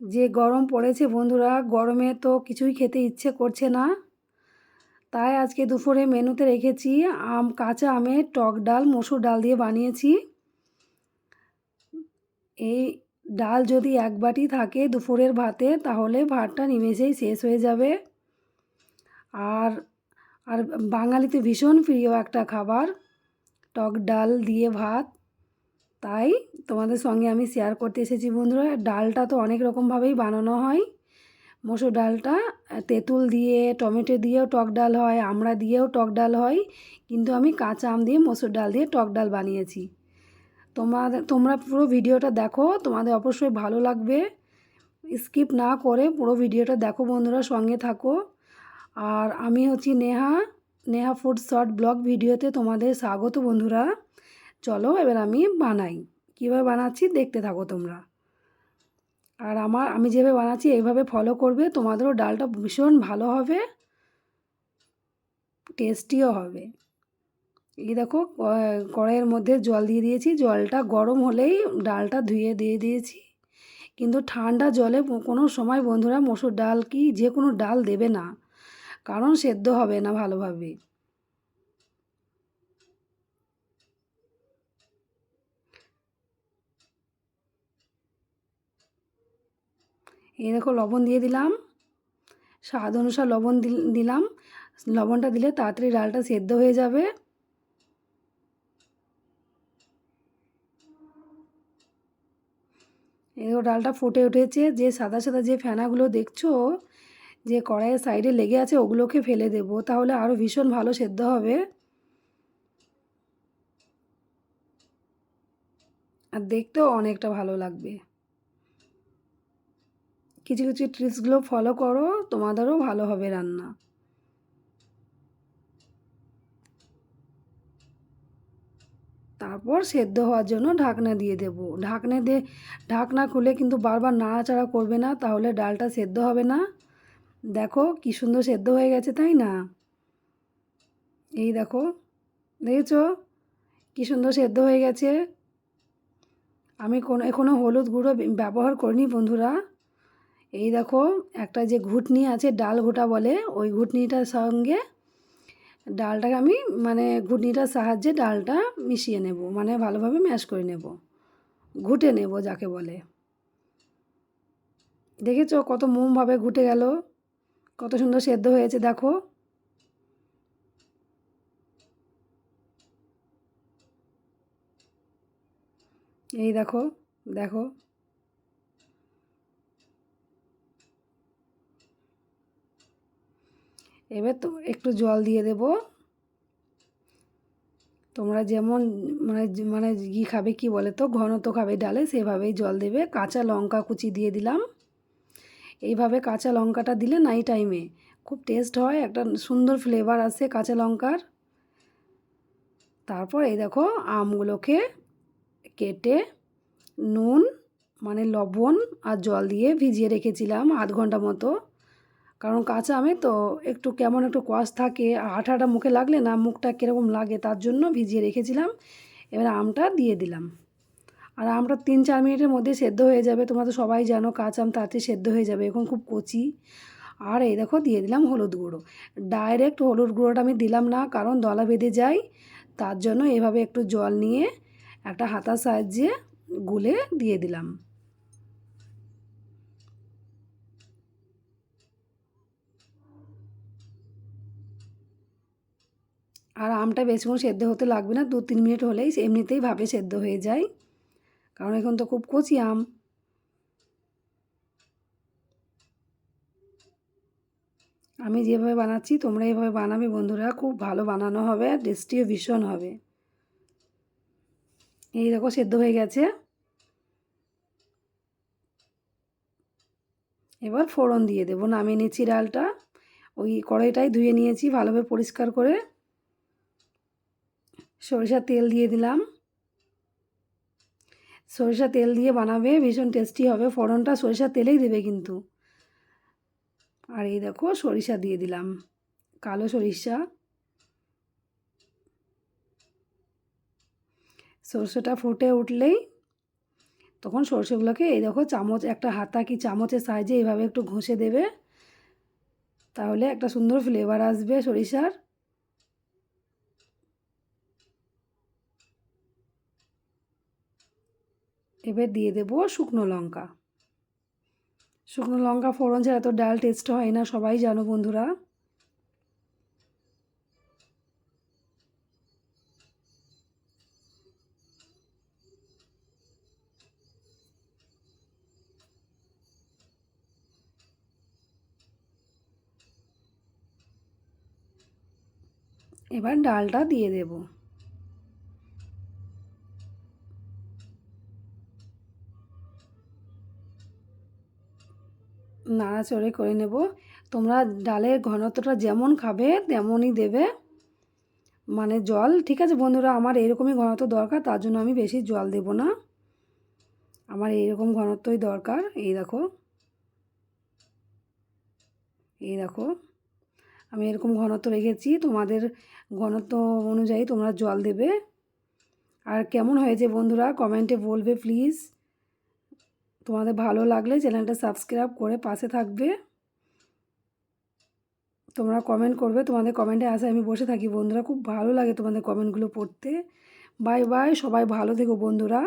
যে গরম পড়েছে বন্ধুরা, গরমে তো কিছুই খেতে ইচ্ছে করছে না। তাই আজকে দুপুরে মেনুতে রেখেছি আম, কাঁচা আমের টক ডাল, মসুর ডাল দিয়ে বানিয়েছি। এই ডাল যদি এক বাটি থাকে দুপুরের ভাতে, তাহলে ভাতটা নিমেষেই শেষ হয়ে যাবে। আর আর বাঙালিতে ভীষণ প্রিয় একটা খাবার, টক ডাল দিয়ে ভাত। তাই তোমাদের সঙ্গে আমি শেয়ার করতে এসেছি বন্ধুরা। ডালটা তো অনেক রকমভাবেই বানানো হয়। মসুর ডালটা তেঁতুল দিয়ে, টমেটো দিয়েও টক ডাল হয় আমড়া দিয়েও টক ডাল হয়, কিন্তু আমি কাঁচা আম দিয়ে মসুর ডাল দিয়ে টক ডাল বানিয়েছি। তোমাদের তোমরা পুরো ভিডিওটা দেখো, তোমাদের অবশ্যই ভালো লাগবে। স্কিপ না করে পুরো ভিডিওটা দেখো বন্ধুরা, সঙ্গে থাকো। আর আমি হচ্ছি Neha Neha food short blog ভিডিওতে তোমাদের স্বাগত বন্ধুরা। চলো এবার আমি বানাই। কীভাবে বানাচ্ছি দেখতে থাকো তোমরা। আর আমার, আমি যেভাবে বানাচ্ছি এইভাবে ফলো করবে, তোমাদেরও ডালটা ভীষণ ভালো হবে টেস্টিও হবে। এই দেখো কড়াইয়ের মধ্যে জল দিয়ে দিয়েছি। জলটা গরম হলেই ডালটা ধুয়ে দিয়ে দিয়েছি। কিন্তু ঠান্ডা জলে কোনো সময় বন্ধুরা মসুর ডাল কি, যে কোনো ডাল দেবে না। কারণ সেদ্ধ হবে না ভালোভাবে। এই দেখো লবণ দিয়ে দিলাম। স্বাদ অনুসার লবণ দিলাম। লবণটা দিলে তাড়াতাড়ি ডালটা সেদ্ধ হয়ে যাবে। এদিকে ডালটা ফুটে উঠেছে। যে সাদা সাদা যে ফেনাগুলো দেখছ, যে কড়াইয়ের সাইডে লেগে আছে, ওগুলোকে ফেলে দেবো। তাহলে আরও ভীষণ ভালো সেদ্ধ হবে। আর দেখতেও অনেকটা ভালো লাগবে। কিছু কিছু ট্রিক্সগুলো ফলো করো, তোমাদেরও ভালো হবে রান্না। তারপর সেদ্ধ হওয়ার জন্য ঢাকনা দিয়ে দেব। ঢাকনা দিয়ে ঢাকনা খুলে কিন্তু বারবার নাড়াচাড়া করবে না, তাহলে ডালটা সেদ্ধ হবে না। দেখো কি সুন্দর সেদ্ধ হয়ে গেছে, তাই না? এই দেখো, দেখেছ? কি সুন্দর সেদ্ধ হয়ে গেছে। আমি কোনো এখনও হলুদ গুঁড়ো ব্যবহার করিনি বন্ধুরা। এই দেখো, একটা যে ঘুটনি আছে, ডাল ঘোটা বলে, ওই ঘুটনিটার সঙ্গে ডালটাকে আমি মানে ঘুটনিটার সাহায্যে ডালটা মিশিয়ে নেব মানে ভালোভাবে ম্যাশ করে নেব, ঘুটে নেব যাকে বলে। দেখেছ কত মোমভাবে ঘুটে গেল, কত সুন্দর সেদ্ধ হয়েছে, দেখো। এই দেখো দেখো। এবার তো একটু জল দিয়ে দেব। তোমরা যেমন মানে মানে ঘি খাবে কি বলে তো, ঘন তো খাবে ডালে, সেভাবেই জল দেবে। কাঁচা লঙ্কা কুচি দিয়ে দিলাম। এইভাবে কাঁচা লঙ্কাটা দিলে নাই টাইমে খুব টেস্ট হয়, একটা সুন্দর ফ্লেভার আসে কাঁচা লঙ্কার। তারপর এই দেখো আমগুলোকে কেটে নুন মানে লবণ আর জল দিয়ে ভিজিয়ে রেখেছিলাম আধ ঘণ্টা মতো। কারণ কাঁচা আমে তো একটু কেমন একটু কষ থাকে আঠা আঠা মুখে লাগলে না মুখটা কীরকম লাগে তার জন্য ভিজিয়ে রেখেছিলাম। এবার আমটা দিয়ে দিলাম। আর আমটা তিন চার মিনিটের মধ্যে সেদ্ধ হয়ে যাবে, তোমরা তো সবাই জানো কাঁচা আম তাড়াতাড়ি সেদ্ধ হয়ে যাবে, এখন খুব কচি। আর এই দেখো দিয়ে দিলাম হলুদ গুঁড়ো। ডাইরেক্ট হলুদ গুঁড়োটা আমি দিলাম না, কারণ দলা বেঁধে যায়, তার জন্য এভাবে একটু জল নিয়ে একটা হাতার সাহায্যে গুলে দিয়ে দিলাম। আর আমটা বেশিক্ষণ সেদ্ধ হতে লাগবে না দু তিন মিনিট হলেই এমনিতেই ভাবে সেদ্ধ হয়ে যায়। কারণ এখন তো খুব কচি আম। আমি যেভাবে বানাচ্ছি, তোমরা এইভাবে বানাবে, বন্ধুরা। খুব ভালো বানানো হবে আর টেস্টিও ভীষণ হবে। এই দেখো, সেদ্ধ হয়ে গেছে। এবার ফোড়ন দিয়ে দেবো। নামিয়ে নিচ্ছি ডালটা। ওই কড়াইটাই ধুয়ে নিয়েছি ভালোভাবে পরিষ্কার করে। সরিষার তেল দিয়ে দিলাম। সরিষা তেল দিয়ে বানাবে, ভীষণ টেস্টি হবে। ফোড়নটা সরিষার তেলেই দেবে কিন্তু। আর এই দেখো, সরিষা দিয়ে দিলাম। কালো সরিষা। সরষেটা ফুটে উঠলেই তখন সরষেগুলোকে এই দেখো চামচ, একটা হাতা কি চামচের সাহায্যে এইভাবে একটু ঘষে দেবে। তাহলে একটা সুন্দর ফ্লেভার আসবে সরিষার। এবার দিয়ে দেবো শুকনো লঙ্কা। শুকনো লঙ্কা ফোড়ন ছাড়া তো ডাল টেস্ট হয় না, সবাই জানো বন্ধুরা। এবার ডালটা দিয়ে দেব। নাড়াচড়ে করে নেব। তোমরা ডালের ঘনত্বটা যেমন খাবে, তেমনই দেবে। মানে জল, ঠিক আছে বন্ধুরা? আমার এরকমই ঘনত্ব দরকার, তার জন্য আমি বেশি জল দেব না। আমার এইরকম ঘনত্বই দরকার। এই দেখো। এই দেখো। আমি এরকম ঘনত্ব রেখেছি। তোমাদের ঘনত্ব অনুযায়ী তোমরা জল দেবে। আর কেমন হয়েছে বন্ধুরা? কমেন্টে বলবে, প্লিজ। তোমাদের ভালো লাগলে চ্যানেলটা সাবস্ক্রাইব করে পাশে থাকবে। তোমরা কমেন্ট করবে, তোমাদের কমেন্টে আসে আমি বসে থাকি। বন্ধুরা, খুব ভালো লাগে তোমাদের কমেন্টগুলো পড়তে। বাই বাই সবাই ভালো থেকো বন্ধুরা।